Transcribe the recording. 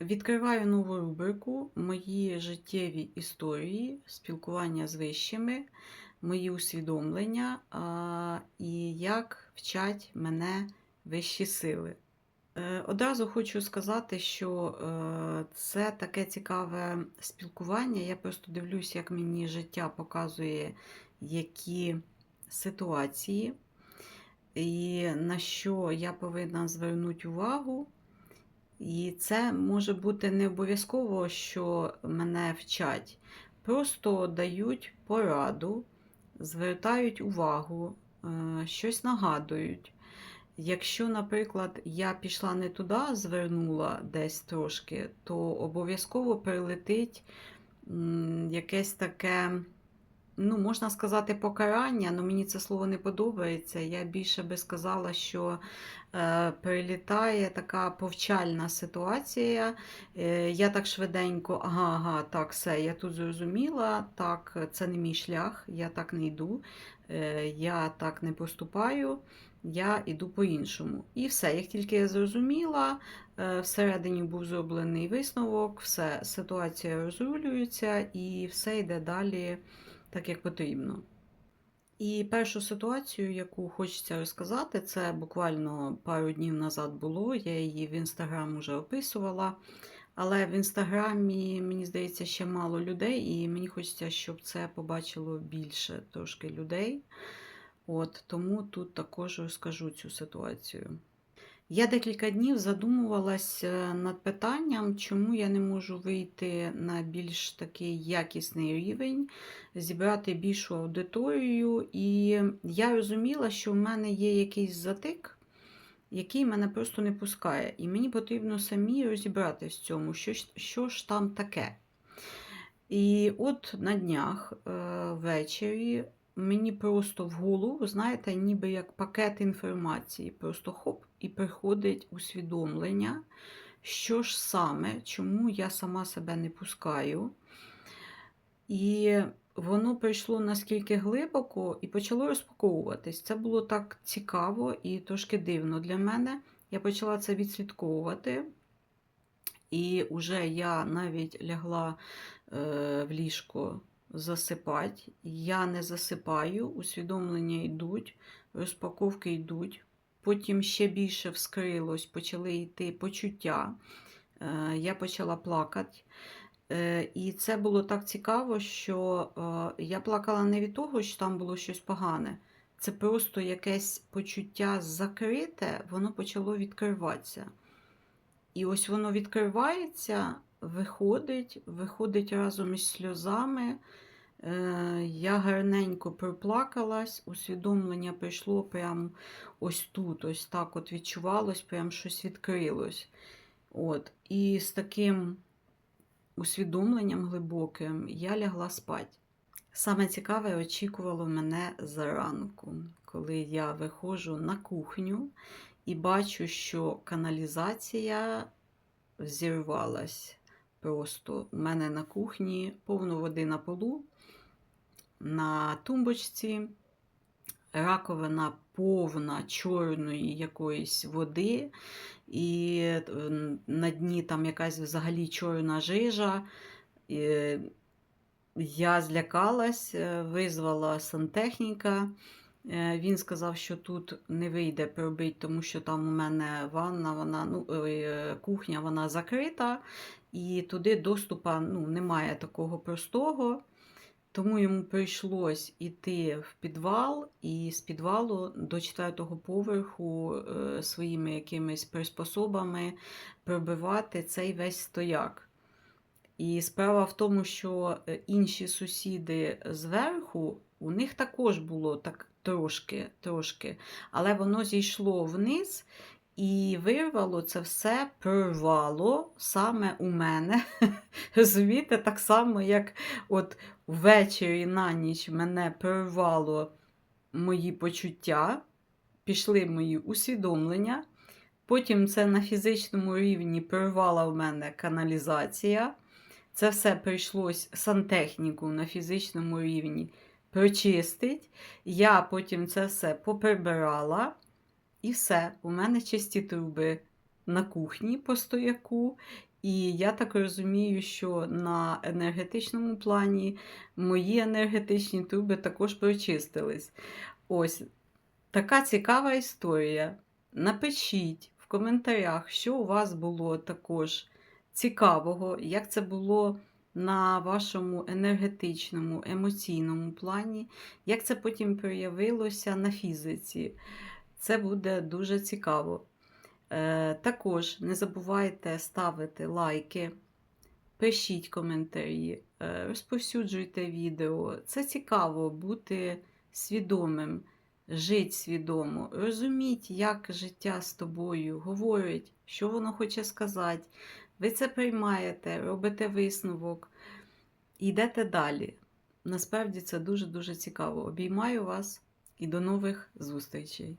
Відкриваю нову рубрику Мої життєві історії, спілкування з вищими, мої усвідомлення і як вчать мене вищі сили. Е, Одразу хочу сказати, що е, це таке цікаве спілкування. Я просто дивлюсь, як мені життя показує, які ситуації, і на що я повинна звернути увагу. І це може бути не обов'язково, що мене вчать. Просто дають пораду, звертають увагу, е, щось нагадують. Якщо, наприклад, я пішла не туди, звернула десь трошки, то обов'язково прилетить якесь таке, ну, можна сказати, покарання, але мені це слово не подобається. Я більше би сказала, що е, прилітає така повчальна ситуація. Е, я так швиденько, ага, ага, так, все, я тут зрозуміла, так, це не мій шлях, я так не йду, е, я так не поступаю я йду по-іншому. І все, як тільки я зрозуміла, е, всередині був зроблений висновок, все, ситуація розрулюється і все йде далі так, як потрібно. І першу ситуацію, яку хочеться розказати, це буквально пару днів назад було. Я її в інстаграм вже описувала. Але в інстаграмі, мені здається, ще мало людей, і мені хочеться, щоб це побачило більше трошки людей. От, Тому тут також розкажу цю ситуацію. Я декілька днів задумувалась е, над питанням, чому я не можу вийти на більш такий якісний рівень, зібрати більшу аудиторію. І я розуміла, що в мене є якийсь затик, який мене просто не пускає. І мені потрібно самі розібратися в цьому, що, що ж там таке. І от на днях е, ввечері мені просто в голову, знаєте, ніби як пакет інформації. Просто хоп, і приходить усвідомлення, що ж саме, чому я сама себе не пускаю. І воно прийшло наскільки глибоко і почало розпаковуватись. Це було так цікаво і трошки дивно для мене. Я почала це відслідковувати. І вже я навіть лягла е, в ліжко засипати. Я не засипаю, усвідомлення йдуть, розпаковки йдуть. Потім ще більше вскрилось, почали йти почуття. Е, Я почала плакати. Е, І це було так цікаво, що е, я плакала не від того, що там було щось погане. Це просто якесь почуття закрите, воно почало відкриватися. І ось воно відкривається, виходить, виходить разом із сльозами. Е, Я гарненько проплакалась, усвідомлення прийшло прямо ось тут, ось так от відчувалось, прям щось відкрилось. От. І з таким усвідомленням глибоким я лягла спати. Саме цікаве очікувало мене зранку, коли я виходжу на кухню і бачу, що каналізація взірвалась. Просто у мене на кухні повно води на полу, на тумбочці, раковина повна чорної якоїсь води, і е, на дні там якась взагалі чорна жижа. І я злякалась, е, визвала сантехніка. Е, Він сказав, що тут не вийде пробити, тому що там у мене ванна, вона, ну, е, кухня вона закрита, і туди доступу ну, немає такого простого. Тому йому прийшлось іти в підвал, і з підвалу до четвертого поверху е, своїми якимись приспособами пробивати цей весь стояк. І справа в тому, що е, інші сусіди зверху, у них також було так трошки, трошки, але воно зійшло вниз і вирвало це все, прорвало саме у мене. Розумієте, так само, як от ввечері на ніч мене прорвало мої почуття, пішли мої усвідомлення. Потім це на фізичному рівні прорвала в мене каналізація. Це все прийшлось сантехніку на фізичному рівні прочистить. Я потім це все поприбирала. І все, у мене чисті труби на кухні по стояку, І я так розумію, що на енергетичному плані мої енергетичні труби також прочистились. Ось така цікава історія. Напишіть в коментарях, що у вас було також цікавого, як це було на вашому енергетичному, емоційному плані, як це потім проявилося на фізиці. Це буде дуже цікаво. Е, також не забувайте ставити лайки, пишіть коментарі, е, розповсюджуйте відео. Це цікаво бути свідомим, жити свідомо, розуміть, як життя з тобою говорить, що воно хоче сказати. Ви це приймаєте, робите висновок йдете далі. Насправді це дуже-дуже цікаво. Обіймаю вас і до нових зустрічей!